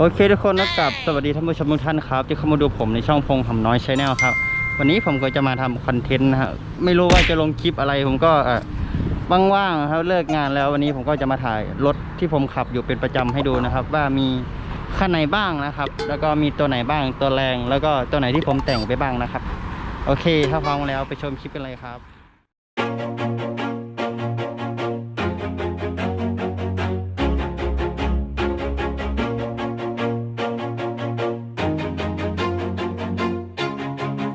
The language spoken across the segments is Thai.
โอเคทุกคนนะกับสวัสดีท่านผู้ชมทุกท่านครับ ที่เข้ามาดูผมในช่องพงหำน้อยชาแนลครับ วันนี้ผมก็จะมาทำคอนเทนต์นะฮะไม่รู้ว่าจะลงคลิปอะไร ผมก็เอ่อว่างๆครับเลิกงานแล้ววันนี้ผมก็จะมาถ่ายรถที่ผมขับอยู่เป็นประจำให้ดูนะครับ ว่ามีคันไหนบ้างนะครับ แล้วก็มีตัวไหนบ้างตัวแรง แล้วก็ตัวไหนที่ผมแต่งไปบ้างนะครับ โอเค ถ้าพร้อมแล้วไปชมคลิปกันเลยครับ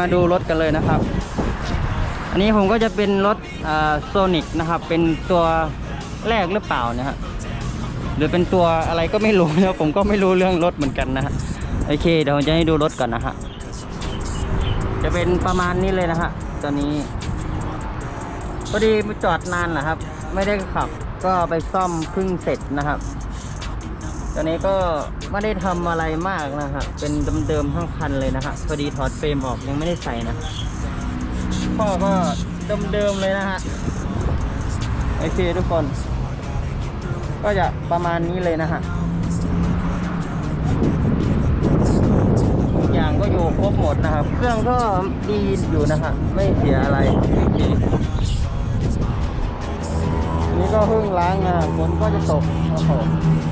มาดูรถกันเลยนะครับ อันนี้ผมก็จะเป็นรถโซนิกนะครับ เป็นตัวแรกหรือเปล่านะฮะหรือเป็นตัวอะไรก็ไม่รู้นะผมก็ไม่รู้เรื่องรถเหมือนกันนะฮะโอเคเดี๋ยวผมจะให้ดูรถก่อนนะฮะจะเป็นประมาณนี้เลยนะฮะตัวนี้พอดีจอดนานแหละครับ ไม่ได้ขับก็ไปซ่อมเพิ่งเสร็จนะครับ ตอนนี้ก็ไม่ได้ทำอะไรมากนะฮะเป็นเดิมๆทั้งคันเลยนะฮะพอดีถอดเฟรมออกยังไม่ได้ใส่นะพ่อก็เดิมๆเลยนะฮะโอเคทุกคน ก็จะประมาณนี้เลยนะฮะทุกอย่างก็อยู่ครบหมดนะครับ เครื่องก็ดีอยู่นะฮะไม่เสียอะไรโอเคอันนี่ก็เพิ่งล้างนะฝนก็จะตกโอ้โห do,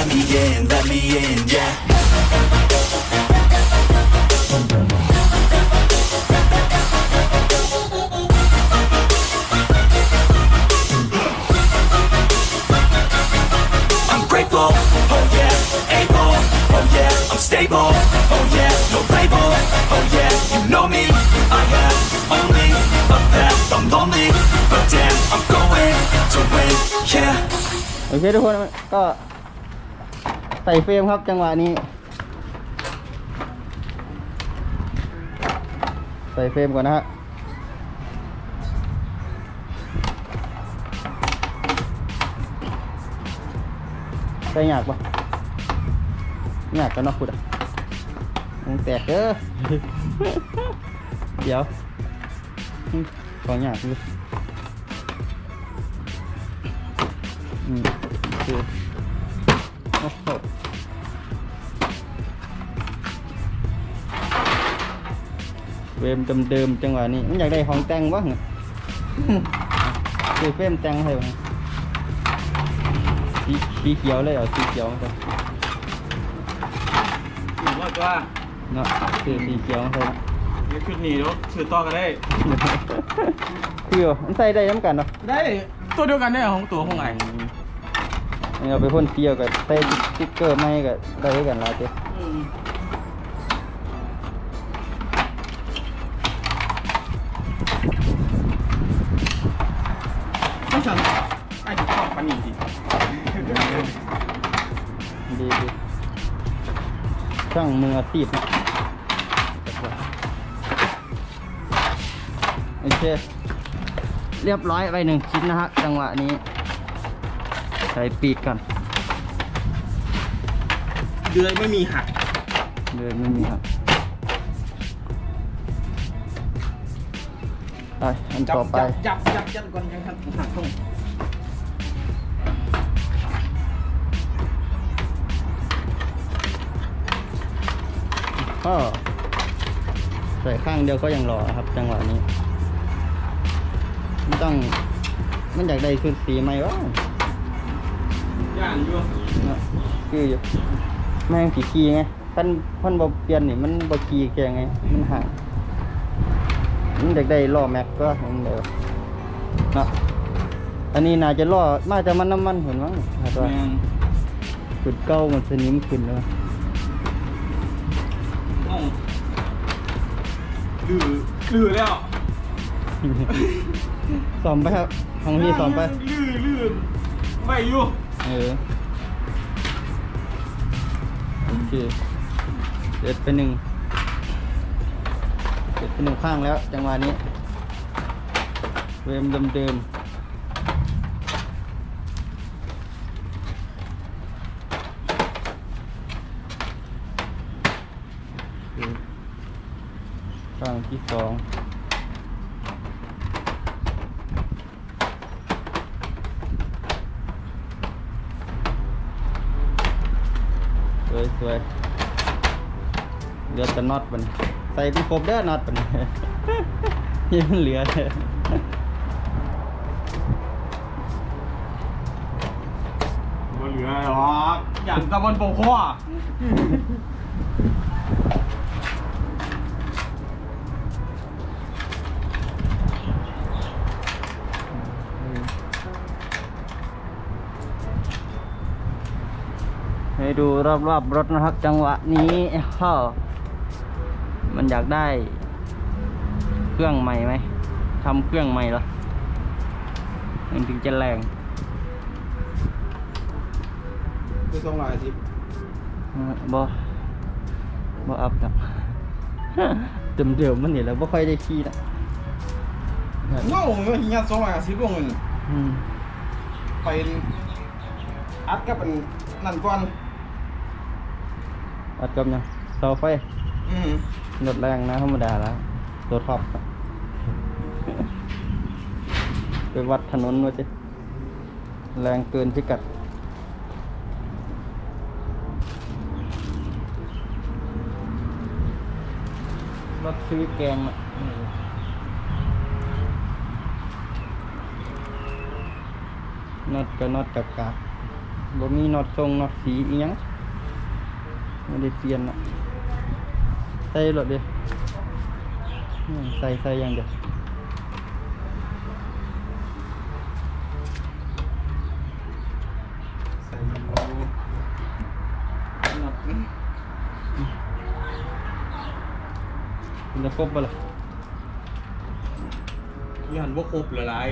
let me in, let me in, yeah. I'm grateful, oh yeah, able, oh yeah, I'm stable, oh yeah, no label, oh yeah, you know me, I have only a path, I'm lonely, but damn, I'm going to win, yeah. โอเคทุกคนก็ ใส่เฟรมครับจังหวะนี้ ใส่เฟรมก่อนนะฮะใส่หยากปะหยากกันเนาะคุณอะมึงแตกเด้อเดี๋ยวอืมของหยากอยู่อืมโอเคโอ้โห เวมเดิมๆจังหวะนี้มันอยากได้ของแต่งวะคือเฟรมแต่งให้บ้างสีสีเขียวเลยเอาสีเขียวมาก่อนหรือว่าตัวเนาะคือสีเขียวมาใส่เดี๋ยวชุดหนีแล้วซื้อต่อกันได้ คือมันใส่ได้ย้ำกันเนาะได้ตัวเดียวกันได้ของตัวของไง นี่เราไปพ่นเสียวกับใส่สติ๊กเกอร์ไม่กับได้ด้วยกันแล้วเจ้ไม่ฉันไอ้ที่ชอบปันนี่สิดีดีช่างมืออาชีพนะโอเค เรียบร้อยไปหนึ่งชิ้นนะฮะจังหวะนี้ ใส่ปีกก่อนเดือยไม่มีหักเลยไม่มีครับไปอันจับต่อไปจับจับจับจับก่อนยังหักหักตรงก็ใส่ข้างเดียวก็ยังรอครับ จังหวะนี้ไม่ต้องมันอยากได้ชุดสีไหมวะ ย่านอยู่เนาะคืออยู่แม่งสีขีไงพันพันบอเปลี่ยนนี่มันบอขีแกไง มันห่างมันอยากได้ล้อแม็กก็มันเดียวเนาะอันนี้น่าจะล้อมาจากมันน้ำมันเห็นมั้งหาตัวแม่งขุดเก้ามันสนิมขึ้นแล้วเอ้าดื้อดื้อแล้วสอมไปครับของพี่สอมไปลื่นลื่นไม่อยู่ เออ โอเคเด็ดไปหนึ่งเด็ดไปหนึ่งข้างแล้ว จังหวะนี้ เวมเดิมๆโอเคข้างที่สอง สวยเหลือแต่น็อตมันใส่เป็นครบเด้อน็อตมันยังเหลือเลยบ่เหลือหรอกอย่างตะวันโปกพ่อ ให้ ดูรอบๆรถนะครับ จังหวะนี้ก็มันอยากได้ เครื่องใหม่ไหมทำเครื่องใหม่เหรอมันถึงจะแรงคือสองร้อยสิบบอบออัพนะเดิมเดิมๆมันนี่แหล้วบ่ค่อยได้ขี่นะเงาเงาหิ้งสองร้อยสิบลงเงินอืมไปอัดกับอันนั่นก่อน อัดกับยังเสาไฟอืมรถแรงนะธรรมดาแล้วตัวท็อปไปวัดถนนว่าจะแรงเกินพิกัดรถซื้อแกงอะน็อตกับน็อตกับกาบ่มีน็อตทรงน็อตสีอีหยัง ไม่ได้เปลี่ยนอะใส่รถดิอืมใส่ใส่อย่างเดียวใส่อยู่นับมันจะครบปะล่ะยันว่าครบละลาย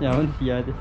อย่ามันเสียดิ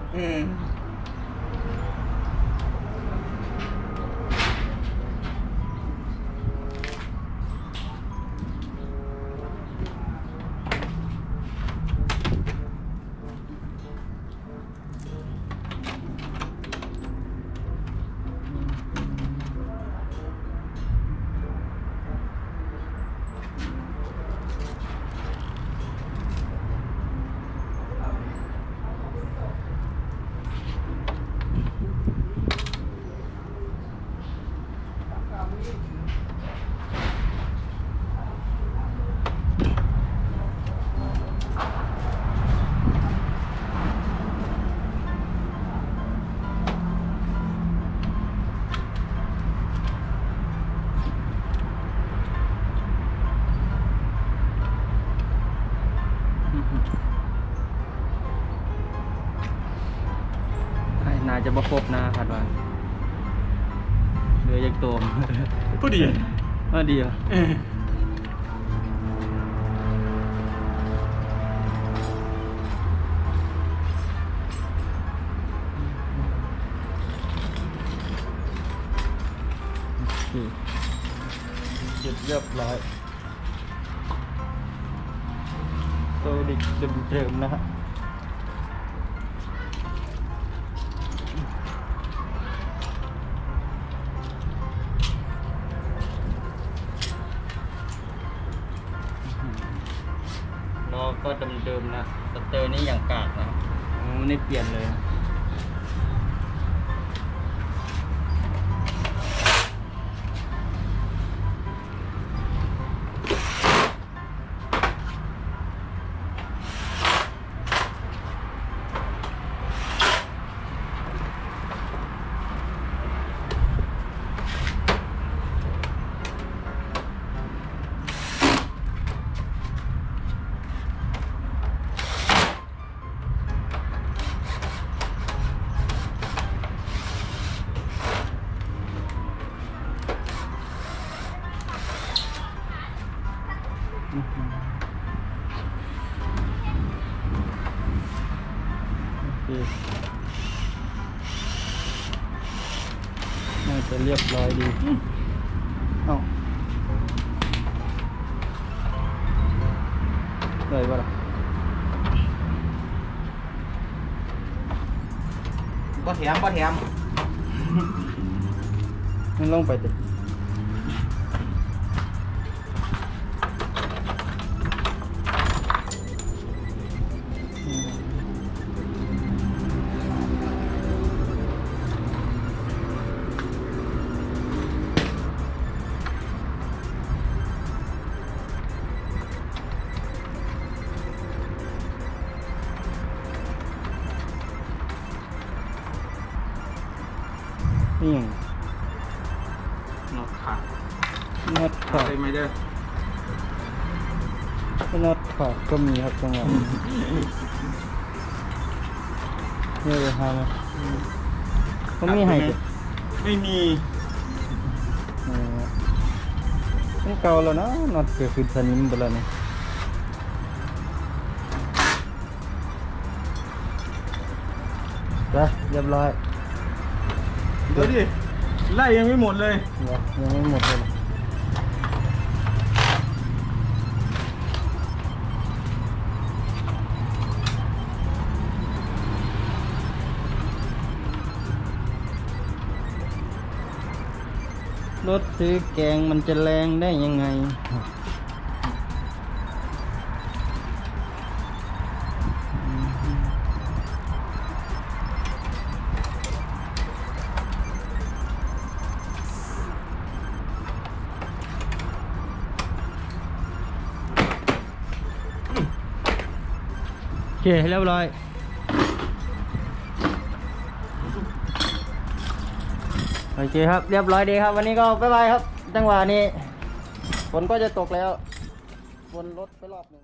น่าจะบ่ครบนะคาดว่าเหลือยักตัวก็ดีว่าดีอะเออโอเคเสร็จเรียบร้อยโซดิกเดิมๆนะฮะ เจอนี่อย่างกากนะโอ้ไม่เปลี่ยนเลย รียบร้อยดีเอ้าเลยปะล่ะบ่แถมบ่แถมมันลงไปติ นี่ไงนอกขาดน็อตขาดได้ไหมเด้อน็อตขาดก็มีครับจังหวะนี่เลยฮะนะเขามีให้ดิไม่มีเออมันเก่าแล้วนะน็อตเกิดขึ้นสนิมไปแล้วนี่ไปเรียบร้อย เดี๋ยวดิไล่ยังไม่หมดเลยเดี๋ยวยังไม่หมดเลยรถซื้อแกงมันจะแรงได้ยังไง เคเรียบร้อยโอเคครับเรียบร้อยดีครับ วันนี้ก็บ๊ายบายครับ จังหวะนี้ฝนก็จะตกแล้ววนรถไปรอบหนึ่ง